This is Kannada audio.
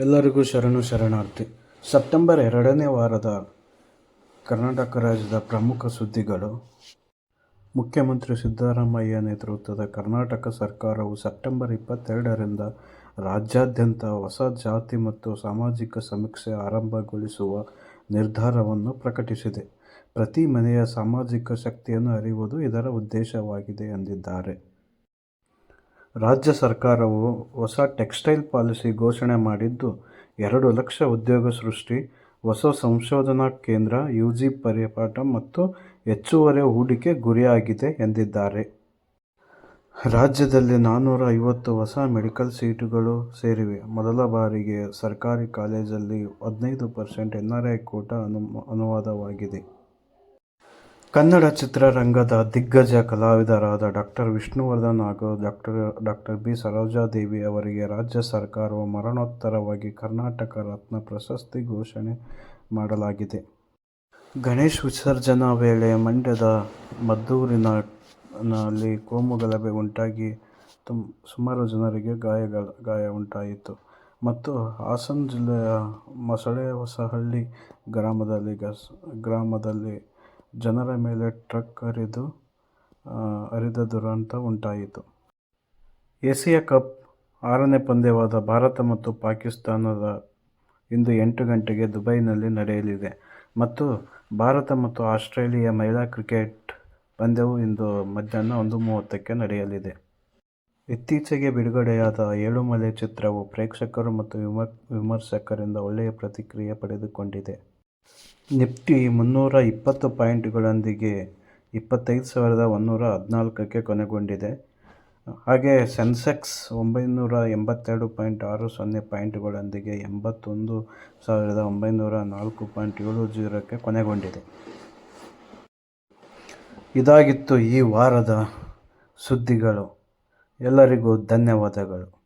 ಎಲ್ಲರಿಗೂ ಶರಣು ಶರಣಾರ್ಥಿ ಸೆಪ್ಟೆಂಬರ್ ಎರಡನೇ ವಾರದ ಕರ್ನಾಟಕ ರಾಜ್ಯದ ಪ್ರಮುಖ ಸುದ್ದಿಗಳು ಮುಖ್ಯಮಂತ್ರಿ ಸಿದ್ದರಾಮಯ್ಯ ನೇತೃತ್ವದ ಕರ್ನಾಟಕ ಸರ್ಕಾರವು ಸೆಪ್ಟೆಂಬರ್ ಇಪ್ಪತ್ತೆರಡರಿಂದ ರಾಜ್ಯಾದ್ಯಂತ ಹೊಸ ಜಾತಿ ಮತ್ತು ಸಾಮಾಜಿಕ ಸಮೀಕ್ಷೆ ಆರಂಭಗೊಳಿಸುವ ನಿರ್ಧಾರವನ್ನು ಪ್ರಕಟಿಸಿದೆ. ಪ್ರತಿ ಮನೆಯ ಸಾಮಾಜಿಕ ಶಕ್ತಿಯನ್ನು ಅರಿಯುವುದು ಇದರ ಉದ್ದೇಶವಾಗಿದೆ ಎಂದಿದ್ದಾರೆ. ರಾಜ್ಯ ಸರ್ಕಾರವು ಹೊಸ ಟೆಕ್ಸ್ಟೈಲ್ ಪಾಲಿಸಿ ಘೋಷಣೆ ಮಾಡಿದ್ದು, ಎರಡು ಲಕ್ಷ ಉದ್ಯೋಗ ಸೃಷ್ಟಿ, ಹೊಸ ಸಂಶೋಧನಾ ಕೇಂದ್ರ, ಯುಜಿ ಪರಿಪಾಠ ಮತ್ತು ಹೆಚ್ಚುವರಿ ಹೂಡಿಕೆ ಗುರಿಯಾಗಿದೆ ಎಂದಿದ್ದಾರೆ. ರಾಜ್ಯದಲ್ಲಿ ನಾನೂರ ಐವತ್ತು ಹೊಸ ಮೆಡಿಕಲ್ ಸೀಟುಗಳು ಸೇರಿವೆ. ಮೊದಲ ಬಾರಿಗೆ ಸರ್ಕಾರಿ ಕಾಲೇಜಲ್ಲಿ ಹದಿನೈದು percent N R I quota ಅನು ಅನುವಾದವಾಗಿದೆ. ಕನ್ನಡ ಚಿತ್ರರಂಗದ ದಿಗ್ಗಜ ಕಲಾವಿದರಾದ ಡಾಕ್ಟರ್ ವಿಷ್ಣುವರ್ಧನ್ ಹಾಗೂ ಡಾಕ್ಟರ್ ಡಾಕ್ಟರ್ ಬಿ. ಸರೋಜಾದೇವಿ ಅವರಿಗೆ ರಾಜ್ಯ ಸರ್ಕಾರವು ಮರಣೋತ್ತರವಾಗಿ ಕರ್ನಾಟಕ ರತ್ನ ಪ್ರಶಸ್ತಿ ಘೋಷಣೆ ಮಾಡಲಾಗಿದೆ. ಗಣೇಶ್ ವಿಸರ್ಜನಾ ವೇಳೆ ಮಂಡ್ಯದ ಮದ್ದೂರಿನಲ್ಲಿ ಕೋಮು ಗಲಭೆ ಉಂಟಾಗಿ ಸುಮಾರು ಜನರಿಗೆ ಗಾಯ ಉಂಟಾಯಿತು ಮತ್ತು ಹಾಸನ ಜಿಲ್ಲೆಯ ಮಸಳೆ ಹೊಸಹಳ್ಳಿ ಗ್ರಾಮದಲ್ಲಿ ಗ್ರಾಮದಲ್ಲಿ ಜನರ ಮೇಲೆ ಟ್ರಕ್ ಹರಿದ ದುರಂತ ಉಂಟಾಯಿತು. ಏಶ್ಯ ಕಪ್ ಆರನೇ ಪಂದ್ಯವಾದ ಭಾರತ ಮತ್ತು ಪಾಕಿಸ್ತಾನದ ಇಂದು ಎಂಟು ಗಂಟೆಗೆ ದುಬೈನಲ್ಲಿ ನಡೆಯಲಿದೆ ಮತ್ತು ಭಾರತ ಮತ್ತು ಆಸ್ಟ್ರೇಲಿಯಾ ಮಹಿಳಾ ಕ್ರಿಕೆಟ್ ಪಂದ್ಯವು ಇಂದು ಮಧ್ಯಾಹ್ನ ಒಂದು ಮೂವತ್ತಕ್ಕೆ ನಡೆಯಲಿದೆ. ಇತ್ತೀಚೆಗೆ ಬಿಡುಗಡೆಯಾದ ಏಳುಮಲೆ ಚಿತ್ರವು ಪ್ರೇಕ್ಷಕರು ಮತ್ತು ವಿಮರ್ಶಕರಿಂದ ಒಳ್ಳೆಯ ಪ್ರತಿಕ್ರಿಯೆ ಪಡೆದುಕೊಂಡಿದೆ. ನಿಫ್ಟಿ ಮುನ್ನೂರ ಇಪ್ಪತ್ತು ಪಾಯಿಂಟ್ಗಳೊಂದಿಗೆ ಇಪ್ಪತ್ತೈದು ಸಾವಿರದ ಒಂದೂರ ಹದಿನಾಲ್ಕಕ್ಕೆ ಕೊನೆಗೊಂಡಿದೆ. ಹಾಗೆ ಸೆನ್ಸೆಕ್ಸ್ ಒಂಬೈನೂರ ಎಂಬತ್ತೆರಡು ಪಾಯಿಂಟ್ ಆರು ಸೊನ್ನೆ ಪಾಯಿಂಟ್ಗಳೊಂದಿಗೆ ಎಂಬತ್ತೊಂದು ಸಾವಿರದ ಒಂಬೈನೂರ ನಾಲ್ಕು ಪಾಯಿಂಟ್ ಏಳು ಜೀರೋಕ್ಕೆ ಕೊನೆಗೊಂಡಿದೆ. ಇದಾಗಿತ್ತು ಈ ವಾರದ ಸುದ್ದಿಗಳು. ಎಲ್ಲರಿಗೂ ಧನ್ಯವಾದಗಳು.